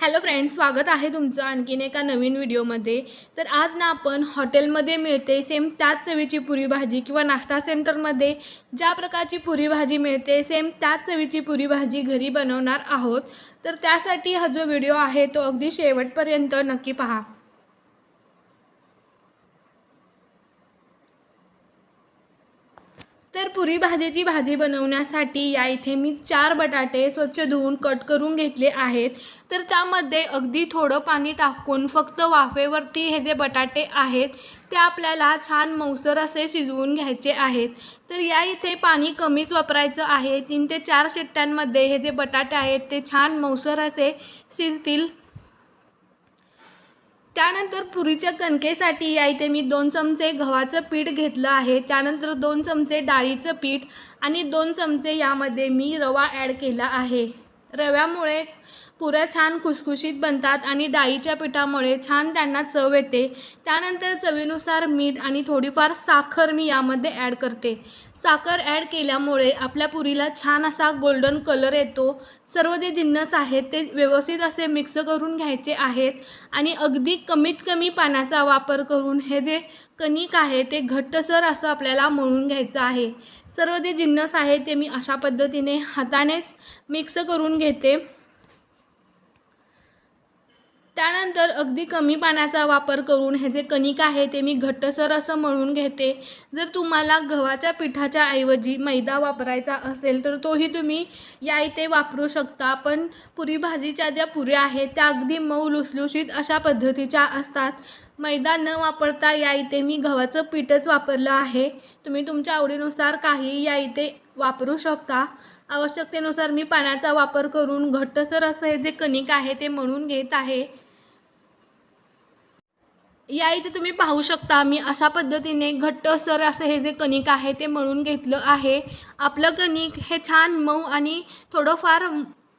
Hello friends स्वागत आहे तुमचं आणखीन एका नवीन व्हिडिओमध्ये. तर आज ना आपण हॉटेलमध्ये मिळते सेम त्याच चवीची पुरी भाजी किंवा नाश्ता सेंटरमध्ये ज्या प्रकारची पुरी भाजी मिळते सेम त्याच चवीची पुरी भाजी घरी बनवणार आहोत. तर त्यासाठी हा जो व्हिडिओ आहे तो अगदी शेवटपर्यंत नक्की पहा. पुरी भाजीची भाजी बनवण्यासाठी या इथे मी चार बटाटे स्वच्छ धुवून कट करून घेतले आहेत. तर त्यामध्ये अगदी थोडं पाणी टाकून फक्त वाफेवरती हे जे बटाटे आहेत ते आपल्याला छान मौसर असे शिजवून घ्यायचे आहेत. तर या इथे पाणी कमीच वापरायचं आहे. तीन ते चार शिट्ट्यांमध्ये हे जे बटाटे आहेत ते छान मौसर असे शिजतील. त्यानंतर पुरीच्या कणकेसाठी या इथे मी दोन चमचे गव्हाचं पीठ घेतलं आहे. त्यानंतर दोन चमचे डाळीचं पीठ आणि दोन चमचे यामध्ये मी रवा ॲड केला आहे. रव्यामुळे पुऱ्या छान खुसखुशीत बनतात आणि डाळीच्या पिठामुळे छान त्यांना चव येते. त्यानंतर चवीनुसार मीठ आणि थोडीफार साखर मी यामध्ये ॲड करते. साखर ॲड केल्यामुळे आपल्या पुरीला छान असा गोल्डन कलर येतो. सर्व जे जिन्नस आहेत ते व्यवस्थित असे मिक्स करून घ्यायचे आहेत आणि अगदी कमीत कमी पाण्याचा वापर करून हे जे कणिक आहे ते घट्टसर असं आपल्याला मळून घ्यायचं आहे. सर्व जे जिन्नस आहे ते मी अशा पद्धतीने हातानेच मिक्स करून घेते. त्यानंतर अगदी कमी पाण्याचा वापर करून हे जे कणिक आहे ते मी घट्टसर असं मळून घेते. जर तुम्हाला गव्हाच्या पिठाच्या ऐवजी मैदा वापरायचा असेल तर तोही तुम्ही या इथे वापरू शकता. पण पुरी भाजीच्या ज्या पुऱ्या आहेत त्या अगदी मऊ लुसलुशीत अशा पद्धतीच्या असतात. मैदा न वापरता या इथे मी गव्हाचं पीठच वापरलं आहे. तुम्ही तुमच्या आवडीनुसार काही या इथे वापरू शकता. आवश्यकतेनुसार मी पाण्याचा वापर करून घट्टसर असं हे जे कणिक आहे ते म्हणून घेत आहे. या इथे तुम्ही पाहू शकता मी अशा पद्धतीने घट्टसर असं हे जे कणिक आहे ते मळून घेतलं आहे. आपलं कणिक हे छान मऊ आणि थोडंफार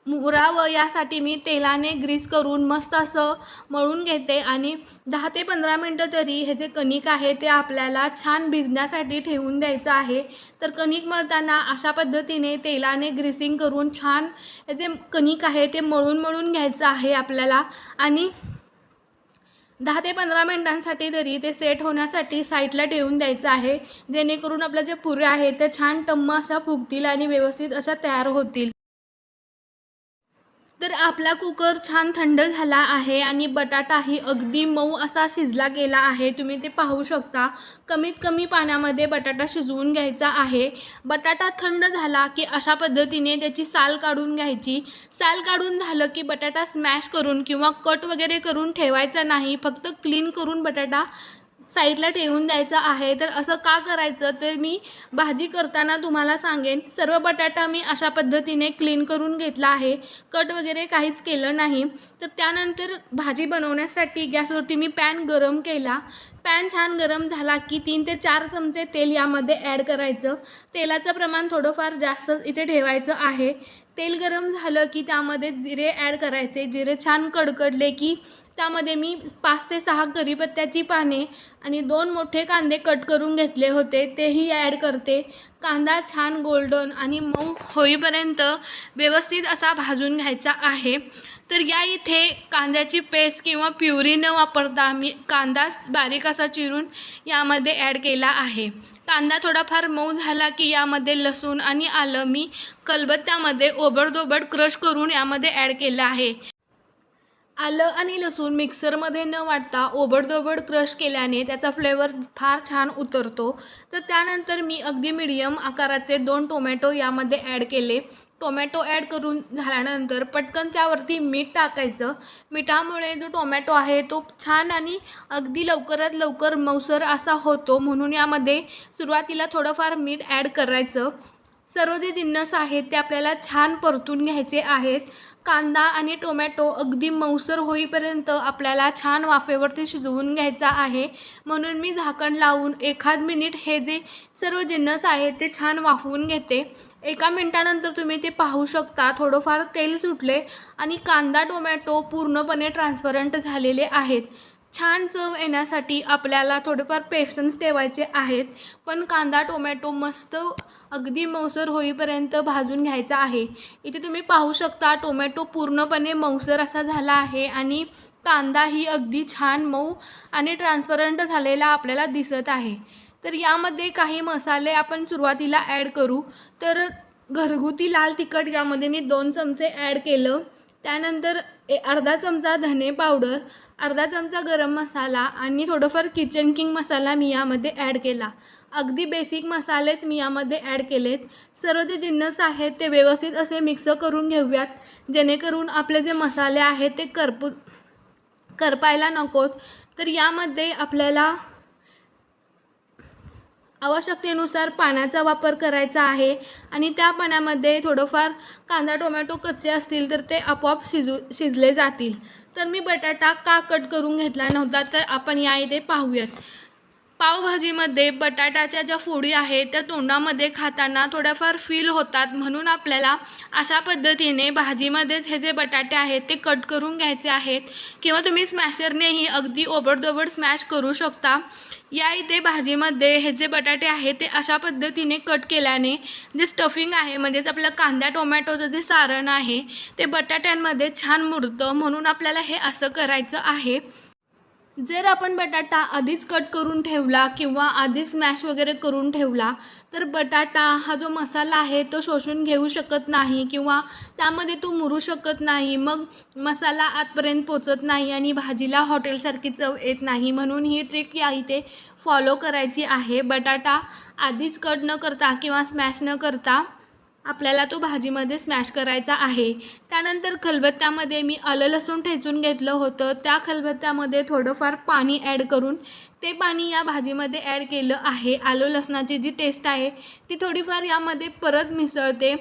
मुरावं यासाठी मी तेलाने ग्रीस करून मस्त असं मळून घेते आणि दहा ते पंधरा मिनटं तरी हे जे कणिक आहे ते आपल्याला छान भिजण्यासाठी ठेवून द्यायचं आहे. तर कणिक मळताना अशा पद्धतीने तेलाने ग्रीसिंग करून छान हे जे कणिक आहे ते मळून मळून घ्यायचं आहे आपल्याला आणि दहा ते पंधरा मिनटांसाठी तरी ते सेट होण्यासाठी साईडला ठेवून द्यायचं आहे. जेणेकरून आपल्या ज्या पुऱ्या आहेत त्या छान टम्म अशा फुगतील आणि व्यवस्थित अशा तयार होतील. तर आपला कुकर छान थंड झाला आहे आणि बटाटाही अगदी मऊ असा शिजला गेला आहे. तुम्ही ते पाहू शकता. कमीत कमी पाण्यामध्ये बटाटा शिजवून घ्यायचा आहे. बटाटा थंड झाला की अशा पद्धतीने त्याची साल काढून घ्यायची. साल काढून झालं की बटाटा स्मॅश करून किंवा कट वगैरे करून ठेवायचा नाही. फक्त क्लीन करून बटाटा साईडला ठेवून द्यायचं आहे तर असं का करायचं ते मी भाजी करताना तुम्हाला सांगेन. सर्व बटाटा मी अशा पद्धतीने क्लीन करून घेतला आहे. कट वगैरे काहीच केलं नाही. तर त्यानंतर भाजी बनवण्यासाठी गॅसवरती मी पॅन गरम केला. पॅन छान गरम झाला की तीन ते चार चमचे तेल यामध्ये ॲड करायचं. तेलाचं प्रमाण थोडंफार जास्तच इथे ठेवायचं आहे. तेल गरम झालं की त्यामध्ये जिरे ॲड करायचे. जिरे छान कडकडले की त्यामध्ये मी पाच ते सहा करीपत्त्याची पाने आणि दोन मोठे कांदे कट करून घेतले होते. तेही ॲड करते. कांदा छान गोल्डन आणि मऊ होईपर्यंत व्यवस्थित असा भाजून घ्यायचा आहे. तर या इथे कांद्याची पेस्ट किंवा प्युरी न वापरता मी कांदा बारीक असा चिरून यामध्ये ॲड केला आहे. कांदा थोडाफार मऊ झाला की यामध्ये लसूण आणि आलं मी कलबत्त्यामध्ये ओबडदोबड क्रश करून यामध्ये ॲड केलं आहे. आलं आणि लसूण मिक्सरमध्ये न वाटता ओबडदोबड क्रश केल्याने त्याचा फ्लेवर फार छान उतरतो. तर त्यानंतर मी अगदी मिडियम आकाराचे दोन टोमॅटो यामध्ये ॲड केले. टोमॅटो ॲड करून झाल्यानंतर पटकन त्यावरती मीठ टाकायचं. मिठामुळे जो टोमॅटो आहे तो छान आणि अगदी लवकरात लवकर मौसर असा होतो. म्हणून यामध्ये सुरुवातीला थोडंफार मीठ ॲड करायचं. सर्व जे जिन्नस आहेत ते आपल्याला छान परतून घ्यायचे आहेत. कांदा आणि टोमॅटो अगदी मऊसर होईपर्यंत आपल्याला छान वाफेवरती शिजवून घ्यायचा आहे. म्हणून मी झाकण लावून एखाद मिनिट हे जे सर्व जिन्नस आहेत ते छान वाफवून घेते. एका मिनटानंतर तुम्ही ते पाहू शकता. थोडंफार तेल सुटले आणि कांदा टोमॅटो पूर्णपणे ट्रान्सपरंट झालेले आहेत. छान चव येण्यासाठी आपल्याला थोडेफार पेशन्स ठेवायचे आहेत. पण कांदा टोमॅटो मस्त अगदी मऊसर होईपर्यंत भाजून घ्यायचा आहे. इथे तुम्ही पाहू शकता टोमॅटो पूर्णपणे मऊसर असा झाला आहे आणि कांदाही अगदी छान मऊ आणि ट्रान्सपरंट झालेला आपल्याला दिसत आहे. तर यामध्ये काही मसाले आपण सुरुवातीला ॲड करू. तर घरगुती लाल तिखट यामध्ये मी दोन चमचे ॲड केलं. त्यानंतर ए अर्धा चमचा धने पावडर अर्धा चमचा गरम मसाला आणि थोडंफार किचन किंग मसाला मी यामध्ये ॲड केला. अगदी बेसिक मसालेच मी यामध्ये ॲड केलेत. सर्व जे जिन्नस आहेत ते व्यवस्थित असे मिक्स करून घेऊयात. जेणेकरून आपले जे मसाले आहेत ते करपू करपायला नकोत. तर यामध्ये आपल्याला आवश्यकतेनुसार पाण्याचा वापर करायचा आहे. आणि त्या पाण्यामध्ये थोडंफार कांदा टोमॅटो कच्चे असतील तर ते आपोआप शिजू शिजले जातील. तर मी बटाटा का कट करून घेतला नव्हता तर आपण या इथे पाहूयात. पावभाजीमध्ये बटाट्याच्या ज्या फोडी आहेत त्या तोंडामध्ये खाताना थोड्याफार फील होतात. म्हणून आपल्याला अशा पद्धतीने भाजीमध्येच हे जे बटाटे आहेत ते कट करून घ्यायचे आहेत. किंवा तुम्ही स्मॅशरनेही अगदी ओबडदोबड स्मॅश करू शकता. या इथे भाजीमध्ये हे जे बटाटे आहेत ते अशा पद्धतीने कट केल्याने जे स्टफिंग आहे म्हणजेच आपलं कांदा टोमॅटोचं जे सारण आहे ते बटाट्यांमध्ये छान मुरतं. म्हणून आपल्याला हे असं करायचं आहे. जर आपण बटाटा आधीच कट करून ठेवला किंवा आधीच स्मॅश वगैरे करून ठेवला तर बटाटा हा जो मसाला आहे तो शोषून घेऊ शकत नाही किंवा त्यामध्ये तो मुरू शकत नाही. मग मसाला आतपर्यंत पोचत नाही आणि भाजीला हॉटेलसारखी चव येत नाही. म्हणून ही ट्रिक या इथे फॉलो करायची आहे. बटाटा आधीच कट न करता किंवा स्मॅश न करता आपल्याला तो भाजीमध्ये स्मॅश करायचा आहे. त्यानंतर खलबत्त्यामध्ये मी आलं लसूण ठेचून घेतलं होतं. त्या खलबत्त्यामध्ये थोडंफार पाणी ॲड करून ते पाणी या भाजीमध्ये ॲड केलं आहे. आलं लसणाची जी टेस्ट आहे ती थोडीफार यामध्ये परत मिसळते.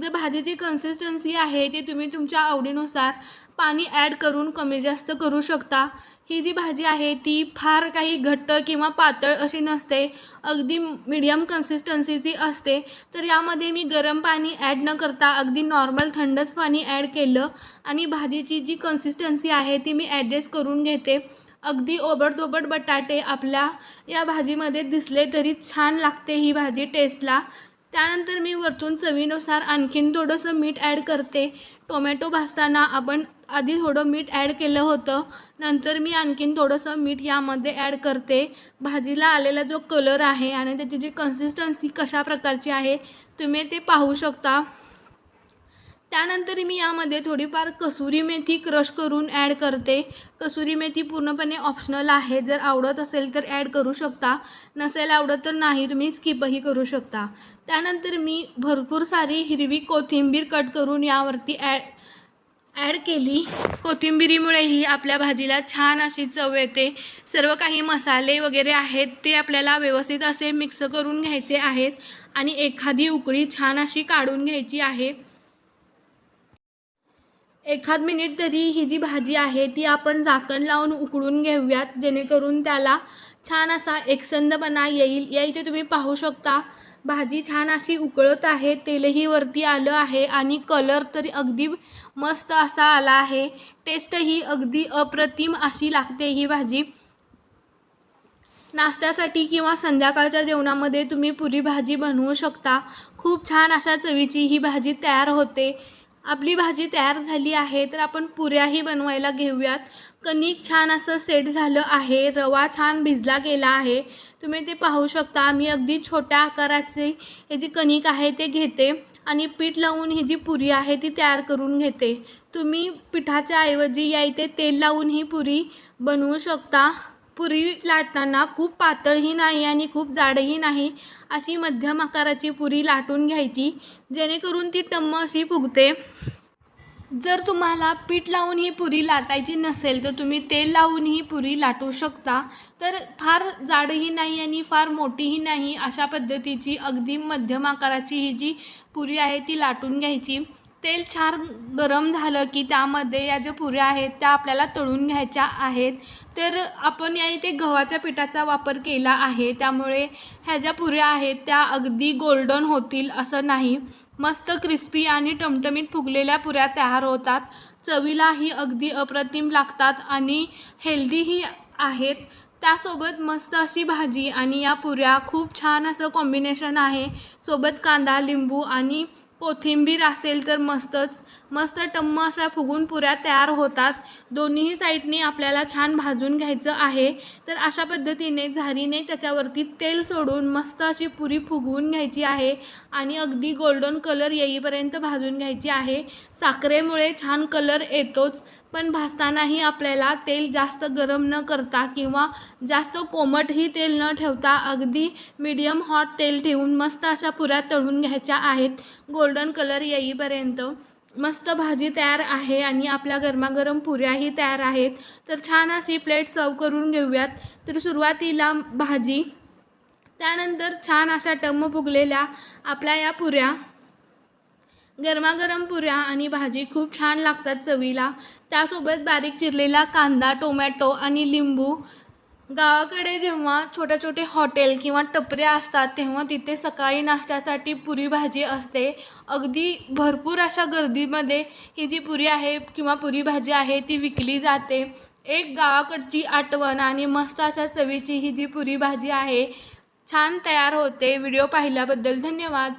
जर भाजीची कन्सिस्टन्सी आहे ती तुम्ही तुमच्या आवडीनुसार पाणी ॲड करून कमी जास्त करू शकता. ही जी भाजी आहे ती फार काही घट्ट किंवा पातळ अशी नसते. अगदी मीडियम कन्सिस्टन्सीची असते. तर यामध्ये मी गरम पाणी ॲड न करता अगदी नॉर्मल थंडच पाणी ॲड केलं आणि भाजीची जी कन्सिस्टन्सी आहे ती मी ॲडजस्ट करून घेते. अगदी ओबडतोबड बटाटे आपल्या या भाजीमध्ये दिसले तरी छान लागते ही भाजी टेस्टला त्यानंतर मी वरतून चवीनुसार आणखीन थोडंसं मीठ ॲड करते. टोमॅटो भाजताना आपण आधी थोडं मीठ ॲड केलं होतं. नंतर मी आणखीन थोडंसं मीठ यामध्ये ॲड करते. भाजीला आलेला जो कलर आहे आणि त्याची जी कन्सिस्टन्सी कशा प्रकारची आहे तुम्ही ते पाहू शकता. त्यानंतर मी यामध्ये थोडीफार कसुरी मेथी क्रश करून ॲड करते. कसुरी मेथी पूर्णपणे ऑप्शनल आहे. जर आवडत असेल तर ॲड करू शकता. नसेल आवडत तर नाही तुम्ही स्किपही करू शकता. त्यानंतर मी भरपूर सारी हिरवी कोथिंबीर कट करून यावरती ॲड ॲड केली. कोथिंबिरीमुळेही आपल्या भाजीला छान अशी चव येते. सर्व काही मसाले वगैरे आहेत ते आपल्याला व्यवस्थित असे मिक्स करून घ्यायचे आहेत आणि एखादी उकळी छान अशी काढून घ्यायची आहे. एखाद मिनिट तरी ही जी भाजी आहे ती आपण झाकण लावून उकळून घेऊयात जेणेकरून त्याला छान असा एकसंदपणा येईल. या इथे तुम्ही पाहू शकता भाजी छान अशी उकळत आहे तेलही वरती आलं आहे आणि कलर तरी अगदी मस्त असा आला आहे. टेस्टही अगदी अप्रतिम अशी लागते ही भाजी. नाश्त्यासाठी किंवा संध्याकाळच्या जेवणामध्ये तुम्ही पुरी भाजी बनवू शकता. खूप छान अशा चवीची ही भाजी तयार होते. आपली भाजी तयार झाली आहे तर आपण पुऱ्याही बनवायला घेऊयात. कणिक छान असं सेट झालं आहे रवा छान भिजला गेला आहे. तुम्ही ते पाहू शकता. मी अगदी छोट्या आकाराचे हे जी कणिक आहे ते घेते आणि पीठ लावून ही जी पुरी आहे ती तयार करून घेते. तुम्ही पिठाच्या ऐवजी या इथे तेल लावून ही पुरी बनवू शकता. पुरी लाटताना खूप पातळही नाही आणि खूप जाडही नाही अशी मध्यम आकाराची पुरी लाटून घ्यायची जेणेकरून ती टम्म अशी फुगते. जर तुम्हाला पीठ लावून ही पुरी लाटायची नसेल तर तुम्ही तेल लावून ही पुरी लाटू शकता. तर फार जाडही नाही आणि फार मोठीही नाही अशा पद्धतीची अगदी मध्यम आकाराची ही जी पुरी आहे ती लाटून घ्यायची. तेल छान गरम झालं की त्यामध्ये या ज्या पुऱ्या आहेत त्या आपल्याला तळून घ्यायच्या आहेत. तर आपण या इथे गव्हाच्या पिठाचा वापर केला आहे. त्यामुळे ह्या ज्या पुऱ्या आहेत त्या अगदी गोल्डन होतील असं नाही. मस्त क्रिस्पी आणि टमटमीत फुगलेल्या पुऱ्या तयार होतात. चवीलाही अगदी अप्रतिम लागतात आणि हेल्दीही आहेत. त्यासोबत मस्त अशी भाजी आणि या पुऱ्या खूप छान असं कॉम्बिनेशन आहे. सोबत कांदा लिंबू आणि कोथिंबीर असेल तर मस्तच. मस्त टम्म अशा फुगून पुऱ्या तयार होतात. दोन्हीही साईडने आपल्याला छान भाजून घ्यायचं आहे. तर अशा पद्धतीने झारीने त्याच्यावरती तेल सोडून मस्त अशी पुरी फुगवून घ्यायची आहे. आणि अगदी गोल्डन कलर येईपर्यंत भाजून घ्यायची आहे. साखरेमुळे छान कलर येतोच. पण भाजतानाही आपल्याला तेल जास्त गरम न करता किंवा जास्त कोमटही तेल न ठेवता अगदी मीडियम हॉट तेल ठेवून मस्त अशा पुऱ्या तळून घ्यायच्या आहेत. गोल्डन कलर येईपर्यंत. मस्त भाजी तयार आहे आणि आपल्या गरमागरम पुऱ्याही तयार आहेत. तर छान अशी प्लेट सर्व करून घेऊयात. तर सुरुवातीला भाजी त्यानंतर छान अशा टम्म फुगलेल्या आपल्या या पुऱ्या. गरमागरम पुऱ्या आणि भाजी खूप छान लागतात चवीला. त्यासोबत बारीक चिरलेला कांदा टोमॅटो आणि लिंबू. गावाकडे जेव्हा छोटे छोटे हॉटेल किंवा टपऱ्या असतात तेव्हा तिथे सकाळी नाश्त्यासाठी पुरी भाजी असते. अगदी भरपूर अशा गर्दीमध्ये ही जी पुरी आहे किंवा पुरी भाजी आहे ती विकली जाते. एक गावाकडची आठवण आणि मस्त अशा चवीची ही जी पुरी भाजी आहे छान तयार होते. व्हिडिओ पाहिल्याबद्दल धन्यवाद.